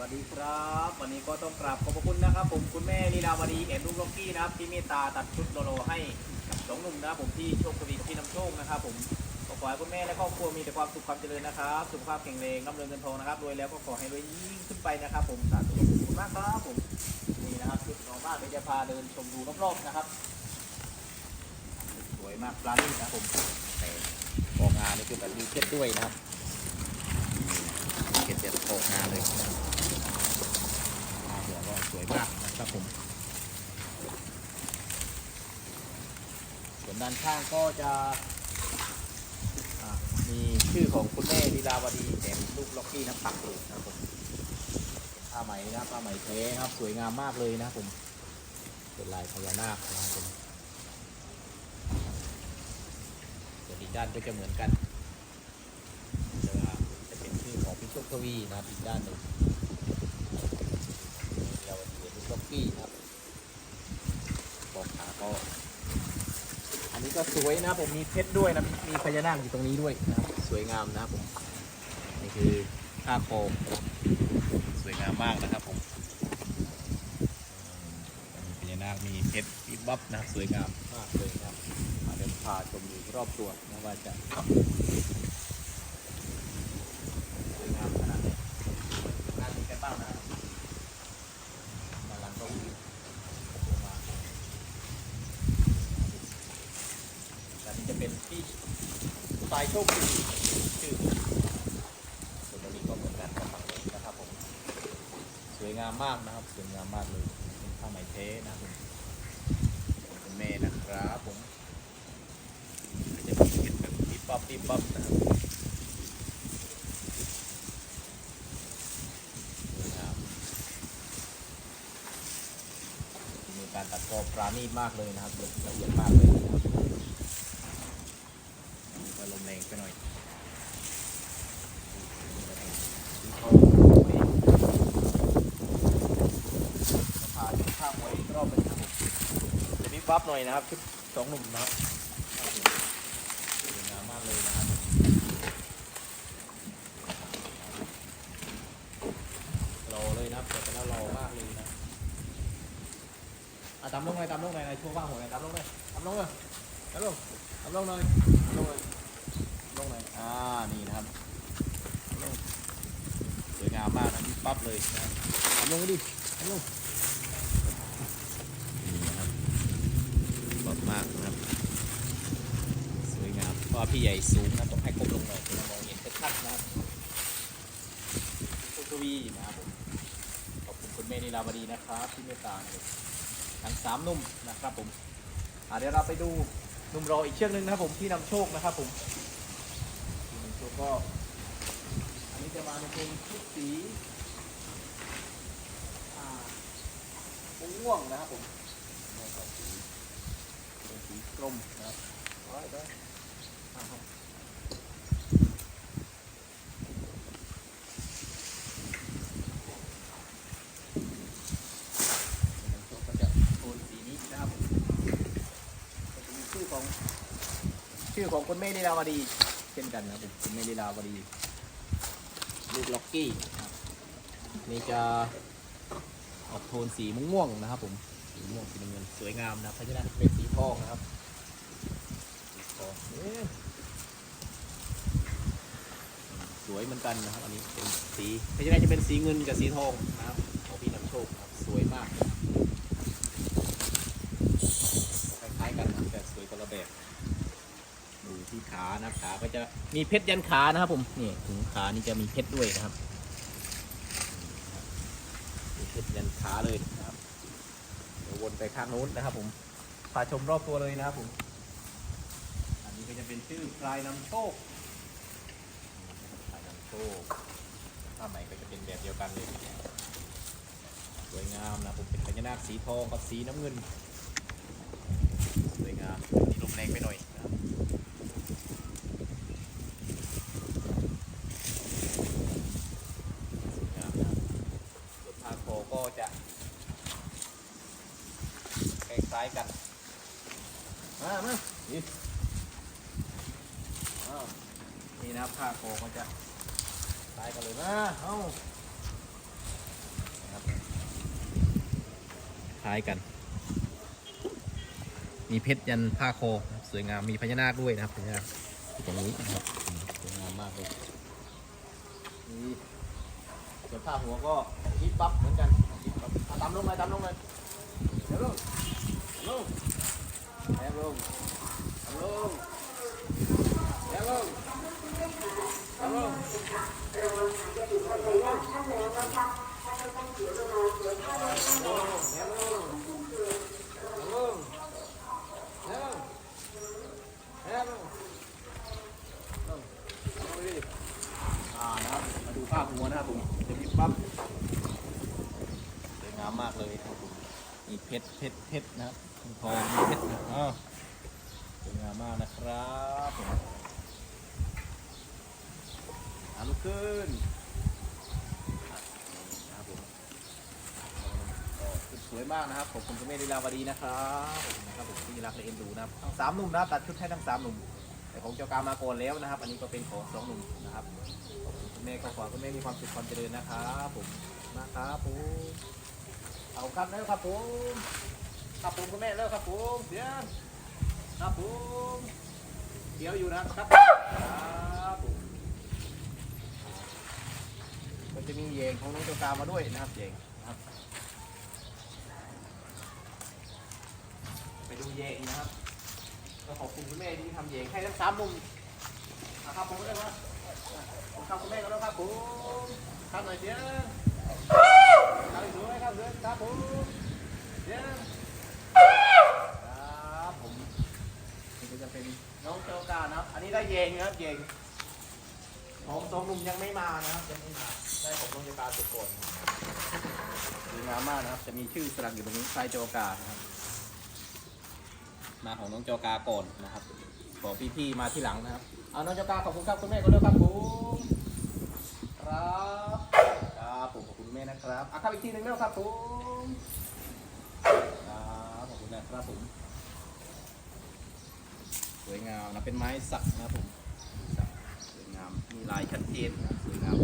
วัสดีครับ วันนี้ก็ต้องกราบขอบพระคุณนะครับ ผมคุณแม่ลีลาวดีแอนลูกล็อกกี้นะครับที่เมตตาตัดชุดโลโลให้กับสองหนุ่มนะครับผมที่โชคดีกับพี่นำโชคนะครับ ผมก็ขอให้คุณแม่และครอบครัวมีแต่ความสุขความเจริญนะครับสุขภาพแข็งแรงร่ำรวยเงินทองนะครับรวยแล้วก็ขอให้รวยยิ่งขึ้นไปนะครับ ผมสาธุขอบคุณมากครับผมนี่นะครับชุดน้องบ้านเจะพาเดินชมดูรอบๆนะครับ สวยมากปลาลี่นะผมแต่กองงานนี่คือแบบมีเช็ดด้วยนะครับเก็บเจ็ดโอกงานเลย วก็สวยมากนะครับผมส่วนด้านข้างก็จะมีชื่อของคุณแม่ลีลาวดีแถมลูกล็อกกี้น้ำปักอยู่นะครับผมผ้าไหมนะผ้าไหมเทนะครับ สวยงามมากเลยนะครับผมเป็นลายพญานาคนะครับผมส่วนอีกด้านก็จะเหมือนกันจะเป็นชื่อของพี่โชคทวีนะครับอีกด้านหนึ่ง เรา เห็นล็อกกี้ครับบอกขาก็อันนี้ก็สวยนะผมมีเพชรด้วยนะ มีพญานาคอยู่ตรงนี้ด้วยนะครับ สวยงามนะครับผมนี่คือผ้าโคมนะครับสวยงามมากนะครับผมอืมมีพญานาคมีเพชรมีบับนะครับสวยงามมากเลยนะครับมาเดินพาชมอยู่รอบตัวนะว่าจะสวยงามขนาดไหนน่าดีกันบ้างนะครับ มาหลังตรงนี้มาอันนี้จะเป็นที่สายโชคดีชื่อส่วนตรงนี้ก็เหมือนกันกับฝั่งนี้นะครับผมสวยงามมากนะครับสวยงามมากเลยเป็นผ้าไหมเทนะครับผมเป็นแม่นะครับผมจะมีเห็ดแบบปิ๊บปั๊บปิ๊บปั๊บนะครับสวยงามมีการตัดกรอบปราณีตมากเลยนะครับละเอียดมากเลยนะครับ อันนี้ก็ลมแรงไปหน่อยสีทองสวยสะพานข้ามไว้อีกรอบหนึงครับผมจะมีบัฟหน่อยนะครับชุดสองหนุ่มนะครับสวยงามมากเลยนะครับรอเลยนะครับแต่ละรอมากเลยนะอะตามลงเลยตามลงเลยในช่วงว่างหัวเลยตามลงเลยตามลงเลยตามลงตามลงเลยตามลงเลย ลงเลยอ่า นี่นะครับลงสวยงามมากนะนี่ปั๊บเลยนะครับลงไปดิลงนี่นะครับปั๊บมากนะครับ สวยงามเพราะพี่ใหญ่สูงนะต้องให้ก้มลงหน่อยจะมองเห็นชัดๆนะครับคุณทวีนะครับผมขอบคุณคุณเมนิลาวดีนะครับที่เมตตาทั้งสามนุ่มนะครับผมอะเดี๋ยวเราไปดูนุ่มรออีกเชือกหนึ่งนะครับผมที่นำโชคนะครับผม ก็อันนี้จะมาในเพลงชุดสีอ่าม่วงนะครับผมม่วงกับสีเป็นสีกลมนะครับได้ได้อ่าครับนำโชคก็จะโทนสีนี้นะครับผมก็จะมีชื่อของชื่อของคุณเมลีลาวดี ช่นกันนะครับผมคุณเมลีลาวดีลูกล็อกกี้นะครับนี่จะออกโทนสีม่วงๆนะครับ ผมสีม่วงสีน้ำเงินสวยงามนะครับเพราะฉะนั้นเป็นสีทองนะครับสีทองเอ๊ะสวยเหมือนกันนะครับ อันนี้เป็นสีเพราะฉะนั้นจะเป็นสีเงินกับสีทองนะครับของพี่นำโชคนะครับสวยมากคล้ายๆกันนะแต่สวยคนละแบบดู ที่ขานะขาก็จะมีเพชรยันขานะครับผมนี่ถึงขานี่จะมีเพชรด้วยนะครับมีเพชรยันขาเลยนะครับเดี๋ยววนไปข้างโน้นนะครับ ผมพาชมรอบตัวเลยนะครับผม อันนี้ก็จะเป็นชื่อพลายนำโชคพลายนำโชคผ้าไหม่ก็จะเป็นแบบเดียวกันเลยสวยงามนะผมเป็นพญานาคสีทองกับสีน้ำเงินสวยงามนนี้ลมแรงไปหน่อยนะครับสวยงามนะครับส่วนผ้าคอก็จะค ล้ายๆกัน มามานี่อ้าวนี่นะครับผ้าคอก็จะคล้ายกันเลยนะเอ้าล้ายๆกัน มีเพชรยันผ้าคอนะครับสวยงาม มีพญานาคด้วยนะครับพญานาคอยู่ตรงนี้นะครับอืมสวยงามมากเลยนี่ส่วนผ้าหัวก็ฮิปปั๊บเหมือนกันฮิปปั๊บอะตามลงเลยตามลงเลยเดี๋ยวลง ลงแล้วลงลงแล้วลงแล้วแล้วลงดูภาพหัวนะครับผมเดี๋ยวปั๊บสวยงามมากเลยครับผม มีเพชรเพชรเพชรนะครับมีทองมีเพชรนะอ้าวสวยงามมากนะครับผมอาลุกขึ้นนะครับผมสวยมากนะครับขอบคุณคุณแม่ลีลาวดีนะครับขอบคุณนะครับผมที่รักและเอ็นดูนะครับทั้งสามหนุ่มนะตัดชุดให้ทั้งสามหนุ่มแต่ของเจ้ากามาก่อนแล้วนะครับ อันนี้ก็เป็นของสองหนุ่มนะครับขอบคุณคุณแม่ก็ขอให้คุณแม่มีความสุขความเจริญนะครับผมมากครับผม เอาครับแล้วครับผมครับผมคุณแม่แล้วครับผมเดี๋ยวครับผมเดี๋ยวอยู่นะครับครับผมก็จะมีเยงของน้องเจ้ากามาด้วยนะครับเยงนะครับ ไปดูเยงนะครับก็ขอบคุณคุณแม่ที่ทำเยงให้ทั้งสามมุมนะครับผมก็เลยว่าผมทำคุณแม่ก็แล้วครับผมทำหน่อยเสียว งทำสวยครับสวยครับผมเสียงครับผมนี่ก็จะเป็นน้องเจ้ากานะครับ อันนี้ได้เยงนะครับเยงของสองหนุ่มยังไม่มานะครับยังไม่มา ได้ของน้องเจ้ากาสุดก่อนสวยงามมากนะครับ จะมีชื่อสลักอยู่ตรงนี้ใครเจ้ากานะครับมาของน้องเจ้ากาก่อนนะครับขอพี่ๆมาที่หลังนะครับ เอาน้องเจ้ากาขอบคุณครับคุณแม่ก็ด้วยครับผมครับ มขอบคุณแม่นะครับอะครับอีกทีหนึ่งแล้วครับผมครับขอบคุณนะครับผมสวยงามนะเป็นไม้สักนะครับผมสักสวยงามมีลายชัดเจนนะสวยงาม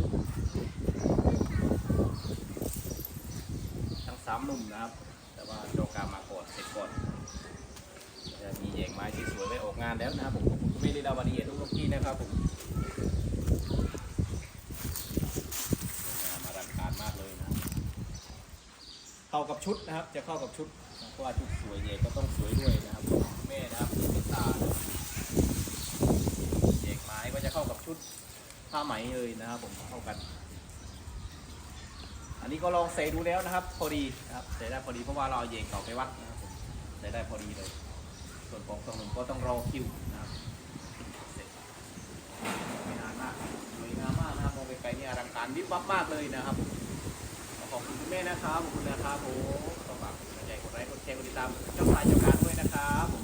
ทั้งสามหนุ่มนะครับ แต่ว่าเจ้ากามาก่อนเสร็จก่อนจะมีแยงไม้ที่สวยไว้ออกงานแล้วนะครับผมขอบคุณคุณแม่ลีลาวดีทุกๆที่นะครับผมงามอลังการมากเลยนะครับ เข้ากับชุดนะครับ จะเข้ากับชุดเพราะว่าชุดสวยแยก็ต้องสวยด้วยนะครับแม่นะครับที่เนตานะครับแยงไม้ก็จะเข้ากับชุดผ้าไหมเลยนะครับ ผมเข้ากัน อันนี้ก็ลองใส่ดูแล้วนะครับ พอดีนะครับใส่ได้พอดีเพราะว่าเราเอาแยงเก่าไปวัดนะครับผมใส่ได้พอดีเลย ส่วนของสองนุ่มก็ต้องรอคิวนะครับไม่นานมากสวยงามมากนะครับมองไปไกลนี่อลังการวิบวับมากเลยนะครับ ด้วนะครับขอบคุณนะครับผมก็ฝากกดไลค์กดแชร์กดติดตามเจ้าสายเจ้าการด้วยนะครับ